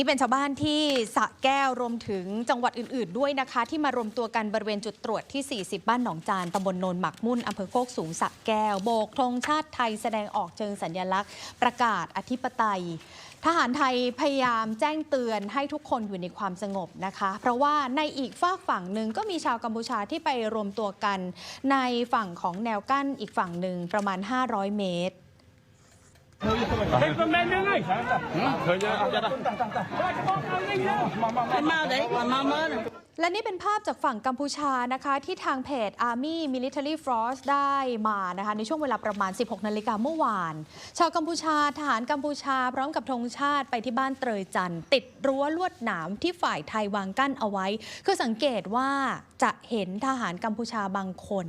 นี่เป็นชาวบ้านที่สะแก้วรวมถึงจังหวัดอื่น ๆ ด้วยนะคะ ที่มารวมตัวกันบริเวณจุดตรวจที่ 40 บ้านหนองจานตำบลโนนหมักมุ่นอำเภอโคกสูงสะแก้วโบกธงชาติไทยแสดงออกเชิงสัญลักษณ์ ประกาศอธิปไตย ทหารไทยพยายามแจ้งเตือนให้ทุกคนอยู่ในความสงบนะคะ เพราะว่าในอีกฝากฝั่งหนึ่งก็มีชาวกัมพูชาที่ไปรวมตัวกัน ในฝั่งของแนวกั้นอีกฝั่งหนึ่งประมาณ 500 เมตร ឃើញអស់ចិត្តហ៎មកមកមកមកមើល และนี่เป็นภาพจากฝั่งกัมพูชานะคะที่ทางเพจ Army Military Force ได้มานะคะในช่วงเวลาประมาณ 16 นาฬิกาเมื่อวาน ชาวกัมพูชาทหารกัมพูชา พร้อมกับธงชาติไปที่บ้านเตยจันติดรั้วลวดหนามที่ฝ่ายไทยวางกั้นเอาไว้ คือสังเกตว่าจะเห็นทหารกัมพูชาบางคน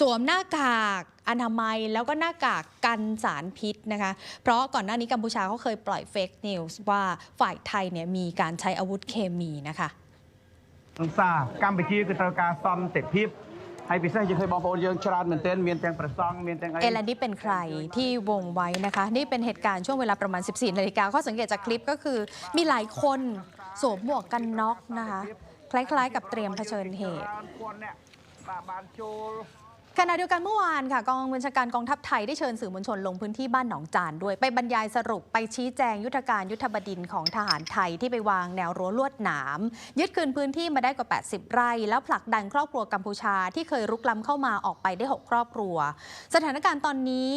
สวมหน้ากากอนามัยแล้วก็หน้ากากกันสารพิษนะคะ เพราะก่อนหน้านี้กัมพูชาเขาเคยปล่อยเฟกนิวส์ว่าฝ่ายไทยเนี่ยมีการใช้อาวุธเคมีนะคะ នឹងសារកម្ពុជាគឺត្រូវការសន្តិភាពហើយពិសេសយើងឃើញបងប្អូនយើងច្រើនមែនទែនមានទាំងប្រសង់មានទាំងអី เอแลนนี่เป็นใครที่วงไว้นะคะ นี่เป็นเหตุการณ์ช่วงเวลาประมาณ 14 นาฬิกาข้อสังเกตจากคลิปก็คือ มีหลายคนสวมหมวกกันน็อกนะคะ คล้ายๆ กับเตรียมเผชิญเหตุ ขณะเดียวกันเมื่อวานค่ะกองบัญชาการกองทัพไทยได้เชิญสื่อมวลชนลงพื้นที่บ้านหนองจานด้วย ไปบรรยายสรุปไปชี้แจงยุทธการยุทธบดินของทหารไทยที่ไปวางแนวรั้วลวดหนาม ยึดคืนพื้นที่มาได้กว่า 80 ไร่ แล้วผลักดันครอบครัวกัมพูชาที่เคยรุกล้ำเข้ามาออกไปได้ 6 ครอบครัว สถานการณ์ตอนนี้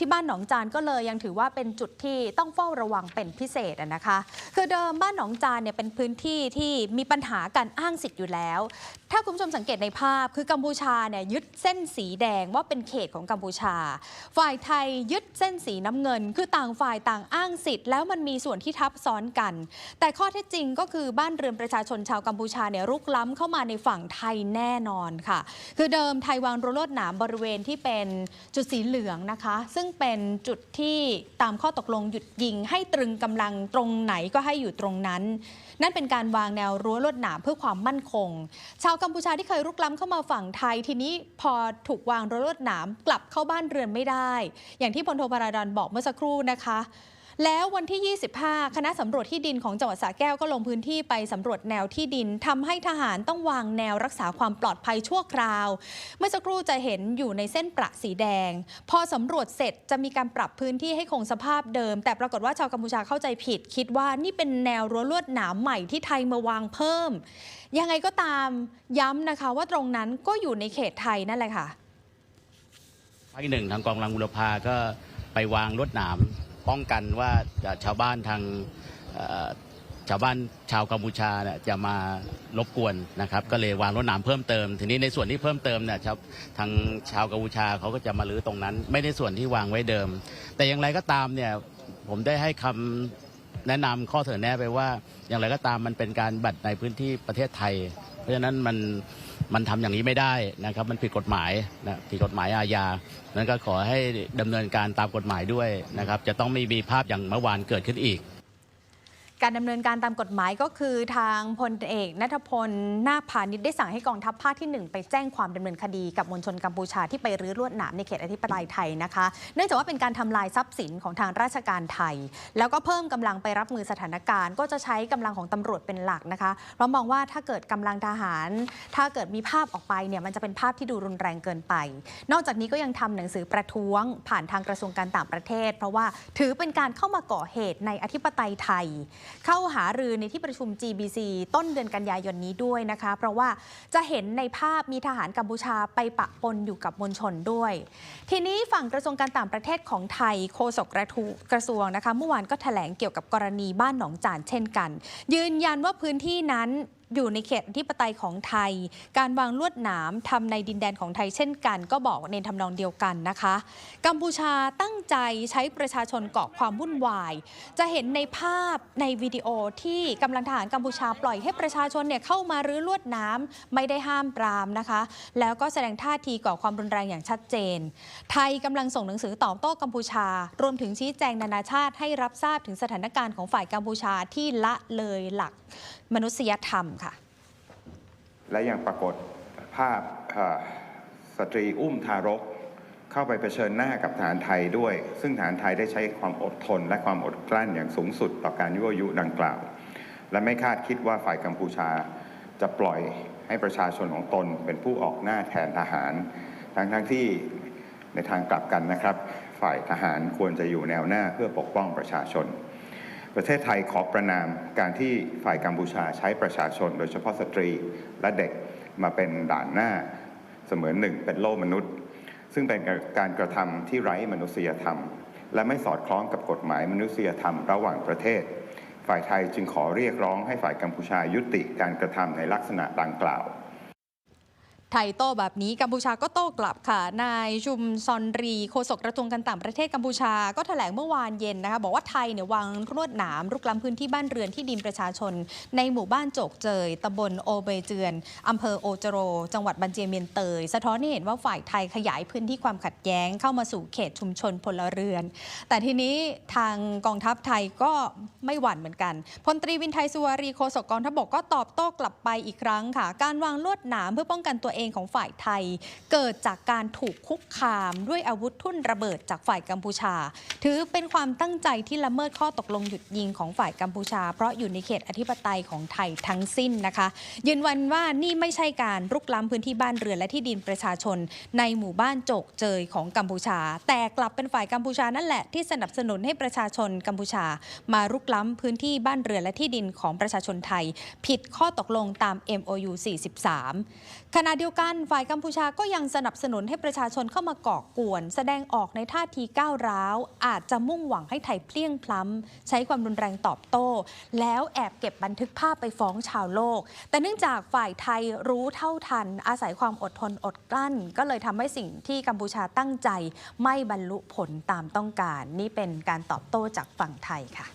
ที่บ้านหนองจานก็เลยยังถือว่าเป็นจุดที่ต้องเฝ้าระวังเป็นพิเศษนะคะ คือเดิมบ้านหนองจานเนี่ยเป็นพื้นที่ที่มีปัญหาการอ้างสิทธิ์อยู่แล้ว ถ้าคุณผู้ชมสังเกตในภาพคือกัมพูชาเนี่ยยึดเส้นสีแดงว่าเป็นเขตของกัมพูชา ฝ่ายไทยยึดเส้นสีน้ำเงิน คือต่างฝ่ายต่างอ้างสิทธิ์แล้วมันมีส่วนที่ทับซ้อนกัน แต่ข้อเท็จจริงก็คือบ้านเรือนประชาชนชาวกัมพูชาเนี่ยรุกล้ำเข้ามาในฝั่งไทยแน่นอนค่ะ คือเดิมไทยวางรั้วลวดหนามบริเวณที่เป็นจุดสีเหลืองนะคะ ซึ่งเป็นจุดที่ตามข้อตกลงหยุดยิง ให้ตรึงกำลังตรงไหนก็ให้อยู่ตรงนั้น นั่นเป็นการวางแนวรั้วลวดหนามเพื่อความมั่นคง ชาวกัมพูชาที่เคยรุกล้ำเข้ามาฝั่งไทยทีนี้พอถูกวางรั้วลวดหนามกลับเข้าบ้านเรือนไม่ได้ อย่างที่พลโทปราดอนบอกเมื่อสักครู่นะคะ แล้ววันที่ 25 คณะสำรวจที่ดินของจังหวัดสระแก้วก็ลงพื้นที่ไปสำรวจแนวที่ดินทำให้ทหารต้องวางแนวรักษาความปลอดภัยชั่วคราว เมื่อสักครู่จะเห็นอยู่ในเส้นประสีแดง พอสำรวจเสร็จจะมีการปรับพื้นที่ให้คงสภาพเดิม แต่ปรากฏว่าชาวกัมพูชาเข้าใจผิด คิดว่านี่เป็นแนวรั้วลวดหนามใหม่ที่ไทยมาวางเพิ่ม ยังไงก็ตามย้ำนะคะว่าตรงนั้นก็อยู่ในเขตไทยนั่นแหละค่ะภาคที่หนึ่งทางกองกำลังบุรพาก็ไปวางลวดหนาม ป้องกันว่าชาวบ้านทางชาวบ้านชาวกัมพูชาเนี่ยจะมารบกวนนะครับ ก็เลยวางลวดหนามเพิ่มเติม ทีนี้ในส่วนที่เพิ่มเติมเนี่ยชาวทางชาวกัมพูชาเขาก็จะมาลื้อตรงนั้น ไม่ได้ส่วนที่วางไว้เดิม แต่อย่างไรก็ตามเนี่ยผมได้ให้คำแนะนำข้อเสนอแนะไปว่า อย่างไรก็ตามมันเป็นการบัตรในพื้นที่ประเทศไทย เพราะฉะนั้นมัน มันทำอย่างนี้ไม่ได้นะครับ มันผิดกฎหมายนะผิดกฎหมายอาญานั้นก็ขอให้ดำเนินการตามกฎหมายด้วยนะครับ จะต้องไม่มีภาพอย่างเมื่อวานเกิดขึ้นอีก การดำเนินการตามกฎหมายก็คือทางพลเอกนัทพลนาคพาณิชย์ได้สั่งให้กองทัพภาคที่ 1 ไปแจ้งความดำเนินคดีกับมวลชนกัมพูชาที่ไปรื้อลวดหนามในเขตอธิปไตยไทยนะคะ เนื่องจากว่าเป็นการทำลายทรัพย์สินของทางราชการไทย แล้วก็เพิ่มกำลังไปรับมือสถานการณ์ ก็จะใช้กำลังของตำรวจเป็นหลักนะคะเพราะมองว่าถ้าเกิดกำลังทหาร ถ้าเกิดมีภาพออกไปเนี่ยมันจะเป็นภาพที่ดูรุนแรงเกินไป นอกจากนี้ก็ยังทำหนังสือประท้วง ผ่านทางกระทรวงการต่างประเทศ เพราะว่าถือเป็นการเข้ามาก่อเหตุในอธิปไตยไทยเข้าหารือในที่ประชุม GBC ต้นเดือนกันยายนนี้ด้วยนะคะ เพราะว่าจะเห็นในภาพมีทหารกัมพูชาไปปะปนอยู่กับมวลชนด้วย ทีนี้ฝั่งกระทรวงการต่างประเทศของไทยโฆษกกระทูกระทรวงนะคะ เมื่อวานก็แถลงเกี่ยวกับกรณีบ้านหนองจานเช่นกัน ยืนยันว่าพื้นที่นั้นอยู่ในเขตอธิปไตยของไทย การวางลวดหนามทำในดินแดนของไทยเช่นกัน ก็บอกในทำนองเดียวกันนะคะ กัมพูชาตั้งใจใช้ประชาชนเกาะความวุ่นวาย จะเห็นในภาพในวิดีโอที่กำลังทหารกัมพูชาปล่อยให้ประชาชนเนี่ยเข้ามารื้อลวดหน้ำไม่ได้ห้ามปรามนะคะ แล้วก็แสดงท่าทีก่อความรุนแรงอย่างชัดเจน ไทยกำลังส่งหนังสือตอบโต้กัมพูชา รวมถึงชี้แจงนานาชาติให้รับทราบถึงสถานการณ์ของฝ่ายกัมพูชาที่ละเลยหลักมนุษยธรรมค่ะ และยังปรากฏภาพสตรีอุ้มทารก เข้าไปเผชิญหน้ากับฐานไทยด้วย ซึ่งฐานไทยได้ใช้ความอดทน และความอดกลั้นอย่างสูงสุดต่อการยั่วยุดังกล่าว และไม่คาดคิดว่าฝ่ายกัมพูชาจะปล่อยให้ประชาชนของตนเป็นผู้ออกหน้าแทนทหาร ทั้งทั้งที่ในทางกลับกันนะครับ ฝ่ายทหารควรจะอยู่แนวหน้าเพื่อปกป้องประชาชน ประเทศไทยขอประนามการที่ฝ่ายกัมพูชาใช้ประชาชน โดยเฉพาะสตรีและเด็กมาเป็นด่านหน้าเสมือนหนึ่งเป็นโลกมนุษย์ ซึ่งเป็นการกระทำที่ไร้มนุษยธรรม และไม่สอดคล้องกับกฎหมายมนุษยธรรมระหว่างประเทศ ฝ่ายไทยจึงขอเรียกร้องให้ฝ่ายกัมพูชายุติการกระทำในลักษณะดังกล่าว ไทยโต้แบบนี้กัมพูชาก็โต้กลับค่ะ นายชุมซอนรีโฆษกกระทรวงการต่างประเทศกัมพูชาก็แถลงเมื่อวานเย็นนะคะบอกว่าไทยเนี่ยวางรวดหนามรุกล้ำพื้นที่บ้านเรือนที่ดินประชาชน ในหมู่บ้านโจกเจยตำบลโอเบเจือนอำเภอโอจโร จังหวัดบันเจียเมียนเตย สะท้อนให้เห็นว่าฝ่ายไทยขยายพื้นที่ความขัดแย้งเข้ามาสู่เขตชุมชนพลเรือน แต่ทีนี้ทางกองทัพไทยก็ไม่หวั่นเหมือนกันพลตรีวินไทยสุวารีโฆษกกองทัพบกก็ตอบโต้กลับไปอีกครั้งค่ะ การวางลวดหนามเพื่อป้องกันตัวเองของฝ่ายไทย เกิดจากการถูกคุกคามด้วยอาวุธทุ่นระเบิดจากฝ่ายกัมพูชา ถือเป็นความตั้งใจที่ละเมิดข้อตกลงหยุดยิงของฝ่ายกัมพูชา เพราะอยู่ในเขตอธิปไตยของไทยทั้งสิ้นนะคะ ยืนยันว่านี่ไม่ใช่การรุกล้ำพื้นที่บ้านเรือนและที่ดินประชาชน ในหมู่บ้านโจกเจยของกัมพูชา แต่กลับเป็นฝ่ายกัมพูชานั่นแหละที่สนับสนุนให้ประชาชนกัมพูชา มารุกล้ำพื้นที่บ้านเรือนและที่ดินของประชาชนไทย ผิดข้อตกลงตาม MOU 43ขณะเดียวกันฝ่ายกัมพูชาก็ยังสนับสนุนให้ประชาชนเข้ามาก่อกวน แสดงออกในท่าทีก้าวร้าว อาจจะมุ่งหวังให้ไทยเพลี้ยงพล้ำ ใช้ความรุนแรงตอบโต้ แล้วแอบเก็บบันทึกภาพไปฟ้องชาวโลก แต่เนื่องจากฝ่ายไทยรู้เท่าทัน อาศัยความอดทนอดกลั้น ก็เลยทำให้สิ่งที่กัมพูชาตั้งใจ ไม่บรรลุผลตามต้องการ นี่เป็นการตอบโต้จากฝั่งไทยค่ะ